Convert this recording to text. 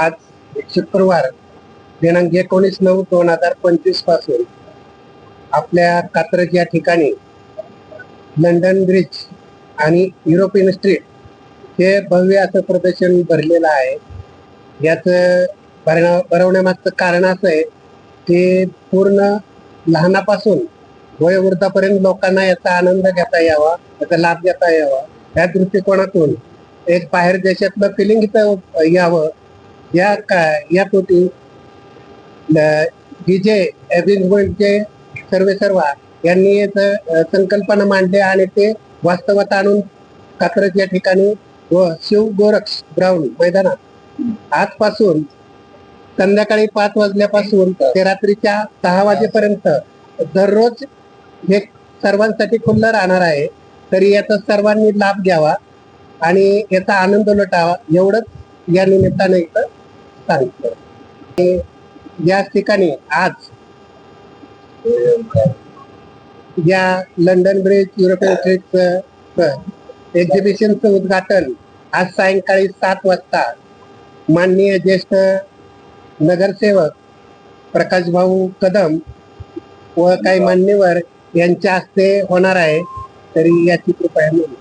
आज शुक्रवार दिनांक एकोणीस नऊ दोन हजार पंचवीसपासून आपल्या कात्रज या ठिकाणी लंडन ब्रिज आणि युरोपियन स्ट्रीट हे भव्य असं प्रदर्शन भरलेलं आहे. याचं भरणा भरवण्यामागचं कारण असं आहे की पूर्ण लहानापासून वयोवृद्धापर्यंत लोकांना याचा आनंद घेता यावा याचा लाभ घेता यावा. या दृष्टिकोनातून एक बाहेर देशातलं फिलिंग इथं यावं या का या पोटी जे सर्वे सर्वा यांनी संकल्पना मांडली आणि ते वास्तवात आणून कात्रज या ठिकाणी व शिव गोरक्ष ग्राउंड मैदानात. आजपासून संध्याकाळी पाच वाजल्यापासून ते रात्रीच्या सहा वाजेपर्यंत दररोज हे सर्वांसाठी खुल्लं राहणार आहे. तरी याचा सर्वांनी लाभ घ्यावा आणि याचा आनंद लुटावा एवढंच या निमित्ताने इथं सांगितलं या ठिकाणी आज या लंडन ब्रिज युरोपियन स्ट्रीटचं एक्झिबिशनचं उद्घाटन आज सायंकाळी सात वाजता माननीय ज्येष्ठ नगरसेवक प्रकाश भाऊ कदम व काही मान्यवर यांच्या हस्ते होणार आहे. तरी याची कृपया नोंद.